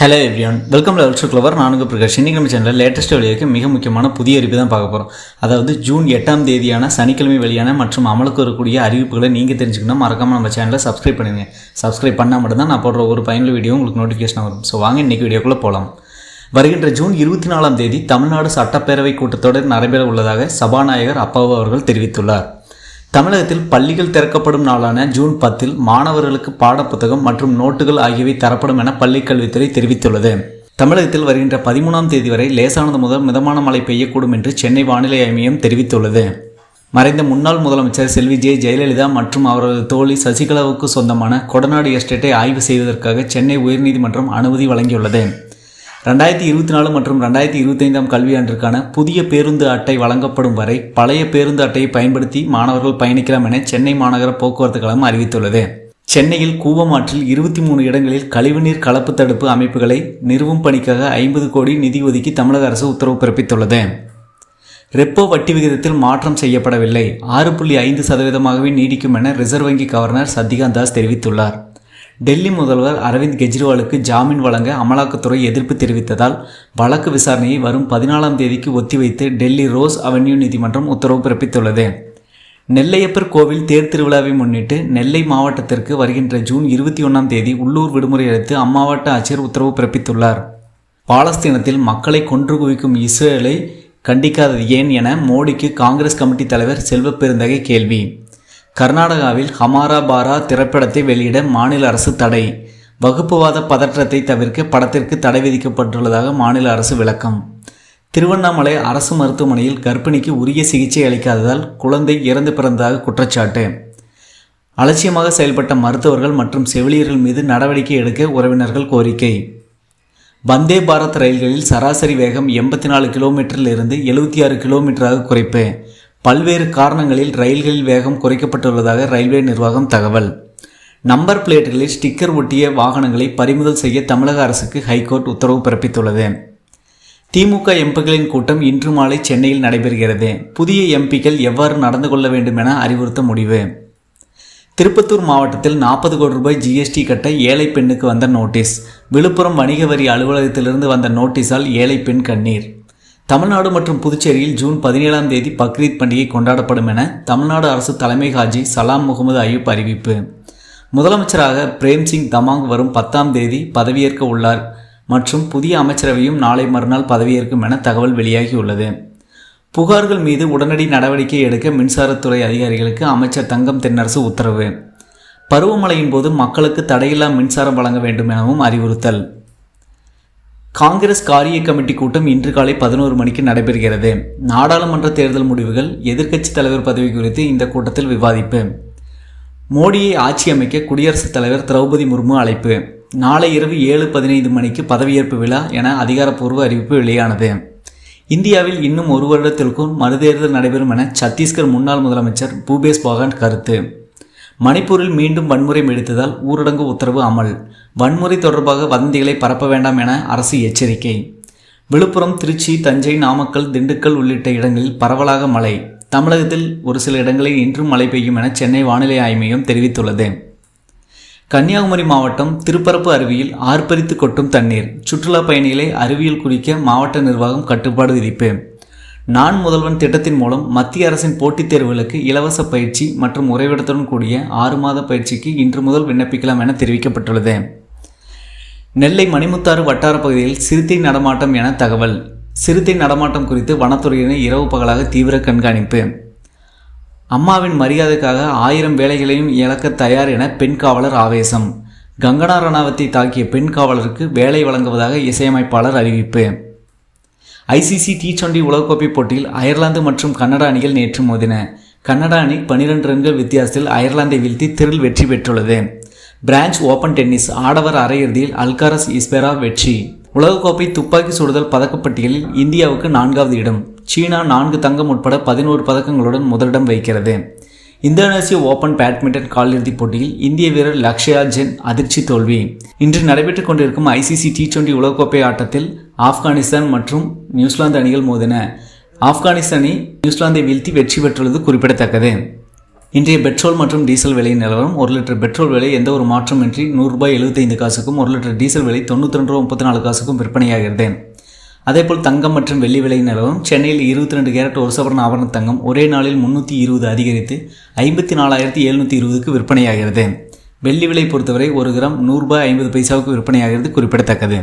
Hello everyone welcome level clever நானுங்க பிரகாஷ். இன்றைக்கி நம்ம சேனலில் லேட்டஸ்ட் வெளியாக மிக முக்கியமான புதிய அறிவிப்பு தான் பார்க்க போகிறோம் அதாவது ஜூன் எட்டாம் தேதியான சனிக்கிழமை வெளியான மற்றும் அமலுக்கு வரக்கூடிய அறிவிப்புகளை நீங்கள் தெரிஞ்சுக்கணும். மறக்காமல் நம்ம சேனலை சப்ஸ்கிரைப் பண்ணுங்கள் சப்ஸ்கிரைப் பண்ணால் மட்டும்தான் நான் போடுற ஒரு பயனுள்ள வீடியோ உங்களுக்கு நோட்டிஃபிகேஷன் வரும். ஸோ வாங்க இன்றைக்கி வீடியோக்குள்ளே போகலாம் வருகின்ற ஜூன் இருபத்தி நாலாம் தேதி தமிழ்நாடு சட்டப்பேரவை கூட்டத்தொடர் நடைபெற உள்ளதாக சபாநாயகர் அப்பாவு அவர்கள் தெரிவித்துள்ளார். தமிழகத்தில் பள்ளிகள் திறக்கப்படும் நாளான ஜூன் பத்தில் மாணவர்களுக்கு பாடப்புத்தகம் மற்றும் நோட்டுகள் ஆகியவை தரப்படும் என பள்ளிக்கல்வித்துறை தெரிவித்துள்ளது. தமிழகத்தில் வருகின்ற பதிமூணாம் தேதி வரை லேசானது முதல் மிதமான மழை பெய்யக்கூடும் என்று சென்னை வானிலை அமையம் மையம் தெரிவித்துள்ளது. மறைந்த முன்னாள் முதலமைச்சர் செல்வி ஜே ஜெயலலிதா மற்றும் அவரது தோழி சசிகலாவுக்கு சொந்தமான கொடநாடு எஸ்டேட்டை ஆய்வு செய்வதற்காக சென்னை உயர்நீதிமன்றம் அனுமதி வழங்கியுள்ளது. ரெண்டாயிரத்தி இருபத்தி நாலு மற்றும் ரெண்டாயிரத்தி இருபத்தைந்தாம் கல்வியாண்டிற்கான புதிய பேருந்து அட்டை வழங்கப்படும் வரை பழைய பேருந்து அட்டையை பயன்படுத்தி மாணவர்கள் பயணிக்கலாம் என சென்னை மாநகர போக்குவரத்து கழகம் அறிவித்துள்ளது. சென்னையில் கூவமாற்றில் இருபத்தி மூணு இடங்களில் கழிவுநீர் கலப்பு தடுப்பு அமைப்புகளை நிறுவும் பணிக்காக ஐம்பது கோடி நிதி ஒதுக்கி தமிழக அரசு உத்தரவு பிறப்பித்துள்ளது. ரெப்போ வட்டி விகிதத்தில் மாற்றம் செய்யப்படவில்லை. ஆறு புள்ளி ஐந்து சதவீதமாகவே நீடிக்கும் என ரிசர்வ் வங்கி கவர்னர் சத்யகாந்த் தாஸ் தெரிவித்துள்ளார். டெல்லி முதல்வர் அரவிந்த் கெஜ்ரிவாலுக்கு ஜாமீன் வழங்க அமலாக்கத்துறை எதிர்ப்பு தெரிவித்ததால் வழக்கு விசாரணையை வரும் பதினாலாம் தேதிக்கு ஒத்திவைத்து டெல்லி ரோஸ் அவென்யூ நீதிமன்றம் உத்தரவு பிறப்பித்துள்ளது. நெல்லையப்பர் கோவில் தேர் திருவிழாவை முன்னிட்டு நெல்லை மாவட்டத்திற்கு வருகின்ற ஜூன் இருபத்தி ஒன்றாம் தேதி உள்ளூர் விடுமுறை அளித்து அம்மாவட்ட ஆட்சியர் உத்தரவு பிறப்பித்துள்ளார். பாலஸ்தீனத்தில் மக்களை கொன்று குவிக்கும் இஸ்ரேலை கண்டிக்காதது ஏன் என மோடிக்கு காங்கிரஸ் கமிட்டி தலைவர் செல்வ பெருந்தகை கேள்வி. கர்நாடகாவில் ஹமாரா பாரா திரைப்படத்தை வெளியிட மாநில அரசு தடை. வகுப்புவாத பதற்றத்தை தவிர்க்க படத்திற்கு தடை விதிக்கப்பட்டுள்ளதாக மாநில அரசு விளக்கம். திருவண்ணாமலை அரசு மருத்துவமனையில் கர்ப்பிணிக்கு உரிய சிகிச்சை அளிக்காததால் குழந்தை இறந்து பிறந்ததாக குற்றச்சாட்டு. அலட்சியமாக செயல்பட்ட மருத்துவர்கள் மற்றும் செவிலியர்கள் மீது நடவடிக்கை எடுக்க உறவினர்கள் கோரிக்கை. வந்தே பாரத் ரயில்களில் சராசரி வேகம் எண்பத்தி நாலு கிலோமீட்டரில் இருந்து எழுபத்தி ஆறு கிலோமீட்டராக குறைப்பு. பல்வேறு காரணங்களில் ரயில்களில் வேகம் குறைக்கப்பட்டுள்ளதாக ரயில்வே நிர்வாகம் தகவல். நம்பர் பிளேட்டுகளில் ஸ்டிக்கர் ஒட்டிய வாகனங்களை பறிமுதல் செய்ய தமிழக அரசுக்கு ஹைகோர்ட் உத்தரவு பிறப்பித்துள்ளது. திமுக எம்பிகளின் கூட்டம் இன்று மாலை சென்னையில் நடைபெறுகிறது. புதிய எம்பிக்கள் எவ்வாறு நடந்து கொள்ள வேண்டும் என அறிவுறுத்த முடிவு. திருப்பத்தூர் மாவட்டத்தில் நாற்பது கோடி ரூபாய் ஜிஎஸ்டி கட்ட ஏழை பெண்ணுக்கு வந்த நோட்டீஸ். விழுப்புரம் வணிக வரி அலுவலகத்திலிருந்து வந்த நோட்டீஸால் ஏழை பெண் கண்ணீர். தமிழ்நாடு மற்றும் புதுச்சேரியில் ஜூன் பதினேழாம் தேதி பக்ரீத் பண்டிகை கொண்டாடப்படும் என தமிழ்நாடு அரசு தலைமை ஹாஜி சலாம் முகமது அய்யூப் அறிவிப்பு. முதலமைச்சராக பிரேம்சிங் தமாங் வரும் பத்தாம் தேதி பதவியேற்க உள்ளார் மற்றும் புதிய அமைச்சரவையும் நாளை மறுநாள் பதவியேற்கும் என தகவல் வெளியாகியுள்ளது. புகார்கள் மீது உடனடி நடவடிக்கை எடுக்க மின்சாரத்துறை அதிகாரிகளுக்கு அமைச்சர் தங்கம் தென்னரசு உத்தரவு. பருவமழையின் போது மக்களுக்கு தடையில்லா மின்சாரம் வழங்க வேண்டும் எனவும் அறிவுறுத்தல். காங்கிரஸ் காரிய கமிட்டி கூட்டம் இன்று காலை பதினோரு மணிக்கு நடைபெறுகிறது. நாடாளுமன்ற தேர்தல் முடிவுகள் எதிர்க்கட்சி தலைவர் பதவி குறித்து இந்த கூட்டத்தில் விவாதிப்பு. மோடியை ஆட்சி அமைக்க குடியரசுத் தலைவர் திரௌபதி முர்மு அழைப்பு. நாளை இரவு ஏழு பதினைந்து மணிக்கு பதவியேற்பு விழா என அதிகாரப்பூர்வ அறிவிப்பு வெளியானது. இந்தியாவில் இன்னும் ஒரு வருடத்திற்கும் மறுதேர்தல் நடைபெறும் என சத்தீஸ்கர் முன்னாள் முதலமைச்சர் பூபேஷ் பாகன் கருத்து. மணிப்பூரில் மீண்டும் வன்முறை வெடித்ததால் ஊரடங்கு உத்தரவு அமல். வன்முறை தொடர்பாக வதந்திகளை பரப்ப வேண்டாம் என அரசு எச்சரிக்கை. விழுப்புரம் திருச்சி தஞ்சை நாமக்கல் திண்டுக்கல் உள்ளிட்ட இடங்களில் பரவலாக மழை. தமிழகத்தில் ஒரு சில இடங்களில் இன்றும் மழை பெய்யும் என சென்னை வானிலை ஆய்வு மையம் தெரிவித்துள்ளது. கன்னியாகுமரி மாவட்டம் திருப்பரப்பு அருவியில் ஆர்ப்பரித்து கொட்டும் தண்ணீர். சுற்றுலா பயணிகளை அருவியில் குளிக்க மாவட்ட நிர்வாகம் கட்டுப்பாடு விதிப்பு. நான் முதல்வன் திட்டத்தின் மூலம் மத்திய அரசின் போட்டித் தேர்வுகளுக்கு இலவச பயிற்சி மற்றும் உறைவிடத்துடன் கூடிய ஆறு மாத பயிற்சிக்கு இன்று முதல் விண்ணப்பிக்கலாம் என தெரிவிக்கப்பட்டுள்ளது. நெல்லை மணிமுத்தாறு வட்டார பகுதியில் சிறுத்தை நடமாட்டம் என தகவல். சிறுத்தை நடமாட்டம் குறித்து வனத்துறையினர் இரவு பகலாக தீவிர கண்காணிப்பு. அம்மாவின் மரியாதைக்காக ஆயிரம் வேலைகளையும் இழக்க தயார் என பெண் காவலர் ஆவேசம். கங்கனா ரணாவத்தை தாக்கிய பெண் காவலருக்கு வேலை வழங்குவதாக இசையமைப்பாளர் அறிவிப்பு. ஐசிசி டி டுவெண்டி உலகக்கோப்பை போட்டியில் அயர்லாந்து மற்றும் கனடா அணிகள் நேற்று மோதின. கனடா அணி பனிரெண்டு ரன்கள் வித்தியாசத்தில் அயர்லாந்தை வீழ்த்தி திரில் வெற்றி பெற்றுள்ளது. பிரான்ச் ஓபன் டென்னிஸ் ஆடவர் அரையிறுதியில் அல்காரஸ் இஸ்பெரா வெற்றி. உலகக்கோப்பை துப்பாக்கி சுடுதல் பதக்கப்பட்டியலில் இந்தியாவுக்கு நான்காவது இடம். சீனா நான்கு தங்கம் உட்பட பதினோரு பதக்கங்களுடன் முதலிடம் வைக்கிறது இந்தோனேசிய ஓபன் பேட்மிண்டன் காலிறுதிப் போட்டியில் இந்திய வீரர் லக்ஷயா ஜென் அதிர்ச்சி தோல்வி. இன்று நடைபெற்றுக் கொண்டிருக்கும் ஐசிசி டி டுவெண்டி உலகக்கோப்பை ஆட்டத்தில் ஆப்கானிஸ்தான் மற்றும் நியூசிலாந்து அணிகள் மோதின ஆப்கானிஸ்தான் அணி நியூசிலாந்தை வீழ்த்தி வெற்றி பெற்றுள்ளது குறிப்பிடத்தக்கது. இன்றைய பெட்ரோல் மற்றும் டீசல் விலையின் நிலவரம் ஒரு லிட்டர் பெட்ரோல் விலை எந்த ஒரு மாற்றமின்றி நூறு ரூபாய் எழுபத்தைந்து காசுக்கும் ஒரு லிட்டர் டீசல் விலை தொண்ணூற்றி ரெண்டு ரூபா முப்பத்தி நாலு காசுக்கும் விற்பனையாகிறது. அதேபோல் தங்கம் மற்றும் வெள்ளி விலை நிலவரம் சென்னையில் இருபத்தி ரெண்டு கேரட் ஒரு சவரன் ஆபரண தங்கம் ஒரே நாளில் முன்னூற்றி இருபது அதிகரித்து ஐம்பத்தி நாலாயிரத்தி எழுநூற்றி இருபதுக்கு விற்பனையாகிறது. வெள்ளி விலை பொறுத்தவரை ஒரு கிராம் நூறுரூபாய் ஐம்பது பைசாவுக்கு விற்பனையாகிறது குறிப்பிடத்தக்கது.